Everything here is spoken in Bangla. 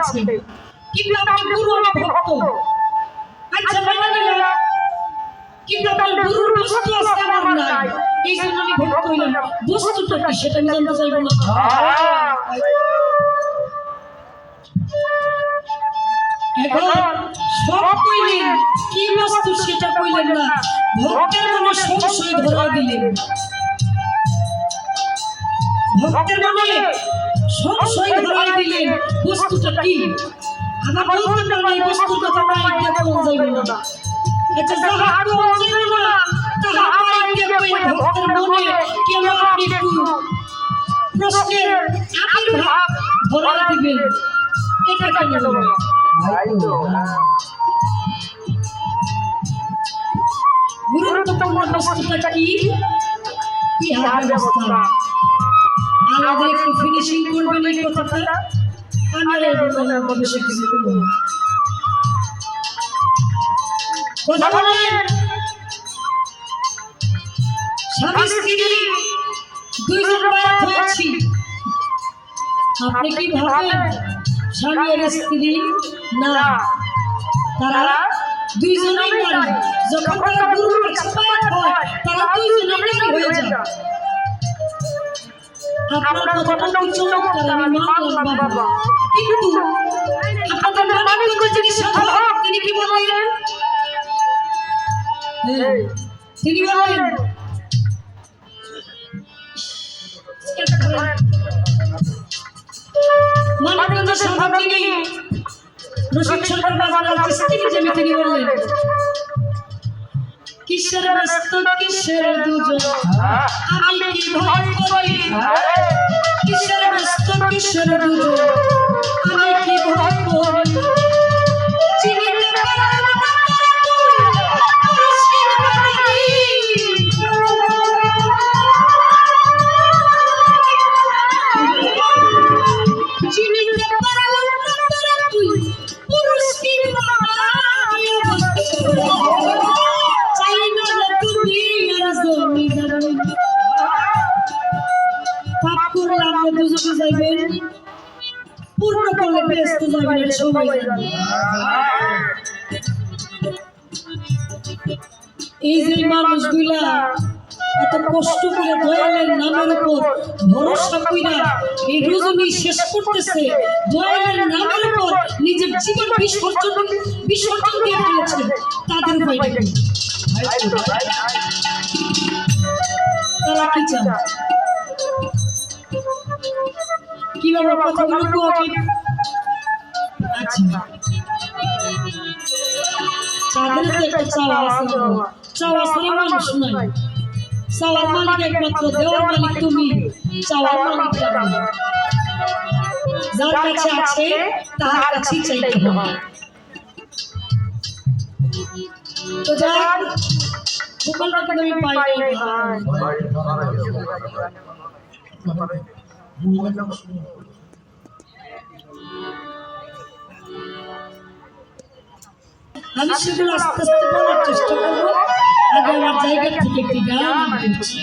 আছে। কিন্তু গুরু আমার ভক্ত। আচ্ছা মেনে নিলাম কিন্তু গুরুর বস্তু আছে আমার নাই। এই জন্য আমি ভক্ত হইলাম। বস্তুটা কি সেটা আমি জানতে চাইব না। এখন সব কইলেন কি বস্তু সেটা কইলেন না। ভক্তের মনে সংশয় ধরা দিলেন। ভক্তের মনে সংশয় ধরা দিলেন। বস্তুটা কি? আমার বলতে পারেন এই বস্তুটা তো আমার আইডিয়া কোন যাইবে না। আচ্ছা যাহা কোন যাইবে না তাহা আমার আইডিয়া কই ভক্তের মনে কেন আপনি একটু প্রশ্নের আবির্ভাব ধরা দিবেন। এটা কেন? গুরুত্বপূর্ণ বস্তুটা কি? ইহার ব্যবস্থা। আমাদের একটু ফিনিশিং করবেন এই কথাটা আমি আর এই বলার বেশি কিছু। কথা বলেন। স্বামী স্ত্রী দুইজন আপনি কি ভাবেন? স্বামী আর স্ত্রী? না। তারা দুইজনেই নারী। যখন তারা গুরুর হয় তারা আপনার কথাটা চমৎকার আমি মানলাম বাবা। কিন্তু আপনাদের মানবিক যিনি সাধক তিনি কি বললেন? তিনি বললেন মানবিক সাধক তিনি রসিক সরকার স্ত্রী তিনি বললেন। কিসের ব্যস্ত কিসের দুজন? আমি কি ভয় করি? কিসের ব্যস্ত কিসের দুজন? করলে আপনি দুজনে যাইবেন পূর্ণ করলে ব্যস্ত যাবেন সবাই এই যে মানুষগুলা এত কষ্ট করে দয়ালের নামের উপর ভরসা কইরা এই রজনী শেষ করতেছে, দয়ালের নামের উপর নিজের জীবন বিসর্জন বিসর্জন দিয়ে ফেলেছে, তাদের উপায়টা কি? তারা কি চান কীভাবে কথাগুলো কোয়াকে আচ্ছা। তাদের তো একটা চাওয়া আছে। চাওয়া ছাড়া মানুষ নয় চাওয়ার মালিক একমাত্র দেওয়ার মালিক তুমি। চাওয়ার মালিক যার কাছে আছে তার কাছেই চাইতে হবে। তো যাক গোপালটাকে আমি পাই। সেগুলো আস্তে আস্তে বলার চেষ্টা করব। আগে আমার জায়গা থেকে একটি গান করছি।